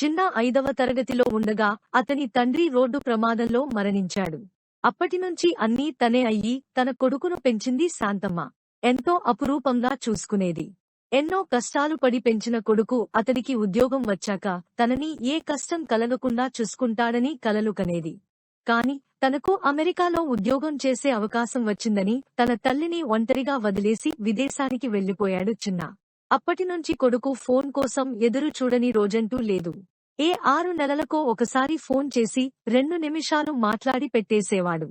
చిన్న ఐదవ తరగతిలో ఉండగా అతని తండ్రి రోడ్డు ప్రమాదంలో మరణించాడు. అప్పటినుంచి అన్నీ తనే అయ్యి తన కొడుకును పెంచింది శాంతమ్మ. ఎంతో అపురూపంగా చూసుకునేది. ఎన్నో కష్టాలు పడి పెంచిన కొడుకు అతడికి ఉద్యోగం వచ్చాక తనని ఏ కష్టం కలగకుండా చూసుకుంటాడని కలలు కనేది. కాని తనకు అమెరికాలో ఉద్యోగం చేసే అవకాశం వచ్చిందని తన తల్లిని ఒంటరిగా వదిలేసి విదేశానికి వెళ్ళిపోయాడు చిన్న. అప్పటినుంచి కొడుకు ఫోన్ కోసం ఎదురు చూడని రోజంటూ లేదు. ఏ ఆరు నెలలకో ఒకసారి ఫోన్ చేసి రెండు నిమిషాలు మాట్లాడి పెట్టేసేవాడు.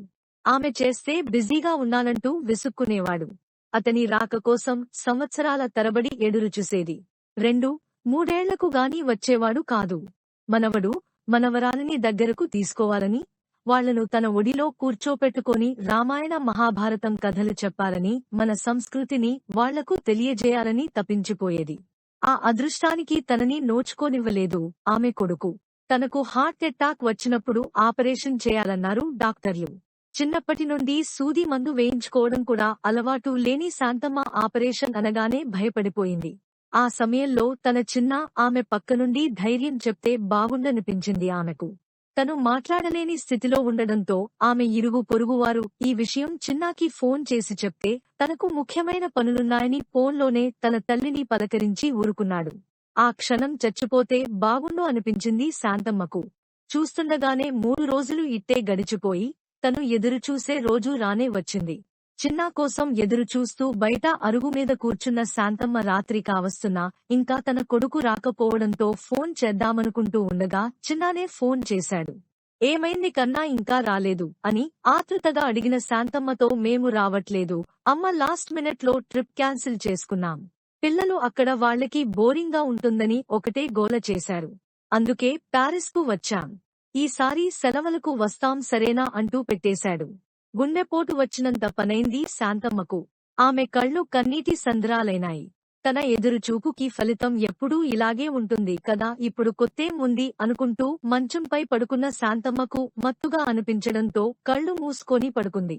ఆమె చేస్తే బిజీగా ఉన్నానంటూ విసుక్కునేవాడు. అతని రాక కోసం సంవత్సరాల తరబడి ఎదురుచూసేది రెండు మూడేళ్ళకు గాని వచ్చేవాడు కాదు. మనవడు మనవరాలిని దగ్గరకు తీసుకోవాలని వాళ్ళను తన ఒడిలో కూర్చోపెట్టుకొని రామాయణ మహాభారతం కథలు చెప్పాలని మన సంస్కృతిని వాళ్ళకు తెలియజేయాలని తప్పించిపోయేది. ఆ అదృష్టానికి తనని నోచుకోనివ్వలేదు. ఆమె కొడుకు. తనకు హార్ట్ అటాక్ వచ్చినప్పుడు ఆపరేషన్ చేయాలన్నారు డాక్టర్లు. చిన్నప్పటి నుండి సూది మందు వేయించుకోవడం కూడా అలవాటు లేని శాంతమ్మ ఆపరేషన్ అనగానే భయపడిపోయింది. ఆ సమయంలో తన చిన్న ఆమె పక్క నుండి ధైర్యం చెప్తే బాగుండనిపించింది ఆమెకు. తను మాట్లాడలేని స్థితిలో ఉండడంతో ఆమె ఇరుగు పొరుగువారు ఈ విషయం చిన్నాకి ఫోన్ చేసి చెప్తే తనకు ముఖ్యమైన పనులున్నాయని ఫోన్లోనే తన తల్లిని పలకరించి ఊరుకున్నాడు. ఆ క్షణం చచ్చిపోతే బాగుండు అనిపించింది శాంతమ్మకు. చూస్తుండగానే మూడు రోజులు ఇట్టే గడిచిపోయి తను ఎదురుచూసే రోజు రానే వచ్చింది. చిన్నా కోసం ఎదురుచూస్తూ బయట అరుగు మీద కూర్చున్న శాంతమ్మ రాత్రి కావస్తున్నా ఇంకా తన కొడుకు రాకపోవడంతో ఫోన్ చేద్దామనుకుంటూ ఉండగా చిన్నానే ఫోన్ చేశాడు. ఏమైంది కన్నా ఇంకా రాలేదు అని ఆతృతగా అడిగిన శాంతమ్మతో మేము రావట్లేదు అమ్మ లాస్ట్ మినిట్లో ట్రిప్ క్యాన్సిల్ చేసుకున్నాం. పిల్లలు అక్కడ వాళ్ళకి బోరింగ్గా ఉంటుందని ఒకటే గోల చేశారు. అందుకే ప్యారిస్కు వచ్చాం. ఈసారి సెలవులకు వస్తాం సరేనా అంటూ పెట్టేశాడు. గుండెపోటు వచ్చినంత పనైంది శాంతమ్మకు. ఆమె కళ్ళు కన్నీటి సంద్రాలైనాయి. తన ఎదురుచూపుకి ఫలితం ఎప్పుడూ ఇలాగే ఉంటుంది కదా ఇప్పుడు కొత్తేం ఉంది అనుకుంటూ మంచంపై పడుకున్న శాంతమ్మకు మత్తుగా అనిపించడంతో కళ్ళు మూసుకొని పడుకుంది.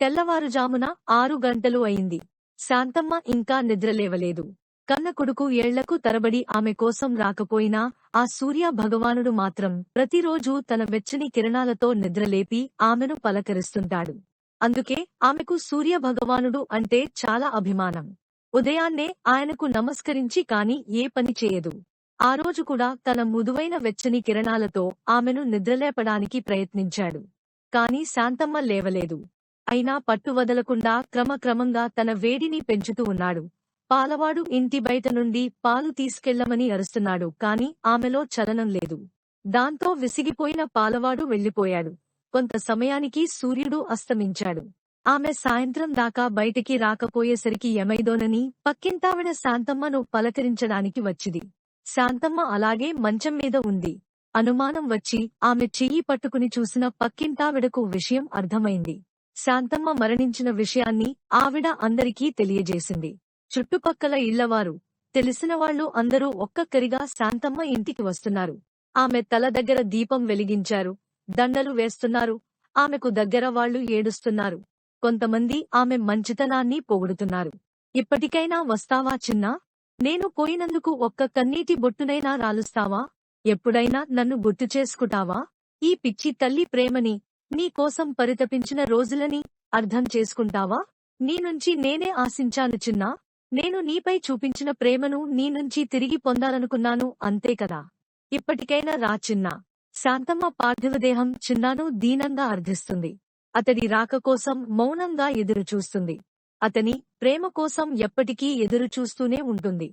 తెల్లవారుజామున ఆరు గంటలు అయింది. శాంతమ్మ ఇంకా నిద్రలేవలేదు. కన్న కొడుకు ఏళ్ళకు తరబడి ఆమె కోసం రాకపోయినా ఆ సూర్య భగవానుడు మాత్రం ప్రతిరోజూ తన వెచ్చని కిరణాలతో నిద్రలేపి ఆమెను పలకరిస్తుంటాడు. అందుకే ఆమెకు సూర్య భగవానుడు అంటే చాలా అభిమానం. ఉదయాన్నే ఆయనకు నమస్కరించి కాని ఏ పని చేయదు. ఆ రోజు కూడా తన ముదువైన వెచ్చని కిరణాలతో ఆమెను నిద్రలేపడానికి ప్రయత్నించాడు. కాని శాంతమ్మ లేవలేదు. అయినా పట్టు వదలకుండా క్రమక్రమంగా తన వేడిని పెంచుతూ ఉన్నాడు. పాలవాడు ఇంటి బయట నుండి పాలు తీసుకెళ్ళమని అరుస్తున్నాడు కాని ఆమెలో చలనం లేదు. దాంతో విసిగిపోయిన పాలవాడు వెళ్ళిపోయాడు కొంత సమయానికి సూర్యుడు అస్తమించాడు. ఆమె సాయంత్రం దాకా బయటికి రాకపోయేసరికి ఏమైదోనని పక్కింటావిడ శాంతమ్మను పలకరించడానికి వచ్చింది. శాంతమ్మ అలాగే మంచం మీద ఉంది. అనుమానం వచ్చి ఆమె చెయ్యి పట్టుకుని చూసిన పక్కింటావిడకు విషయం అర్థమైంది. శాంతమ్మ మరణించిన విషయాన్ని ఆవిడ అందరికీ తెలియజేసింది. చుట్టుపక్కల ఇళ్ళవారు. తెలిసినవాళ్ళు అందరూ ఒక్కక్కరిగా శాంతమ్మ ఇంటికి వస్తున్నారు. ఆమె తల దగ్గర దీపం వెలిగించారు. దండలు వేస్తున్నారు. ఆమెకు దగ్గర వాళ్ళు ఏడుస్తున్నారు. కొంతమంది ఆమె మంచితనాన్ని పొగుడుతున్నారు. ఇప్పటికైనా వస్తావా చిన్నా? నేను పోయినందుకు ఒక్క కన్నీటి బొట్టునైనా రాలుస్తావా? ఎప్పుడైనా నన్ను గుర్తు చేసుకుటావా? ఈ పిచ్చి తల్లి ప్రేమని నీ కోసం పరితపించిన రోజులని అర్థం చేసుకుంటావా? నీ నుంచి నేనే ఆశించాను చిన్నా. నేను నీపై చూపించిన ప్రేమను నీ నుంచి తిరిగి పొందాలనుకున్నాను అంతే కదా? ఇప్పటికైనా రా చిన్నా. శాంతమ్మ పార్థివదేహం చిన్నాను దీనంగా అర్థిస్తుంది అతడి రాక కోసం మౌనంగా ఎదురుచూస్తుంది. అతని ప్రేమ కోసం ఎప్పటికీ ఎదురుచూస్తూనే ఉంటుంది.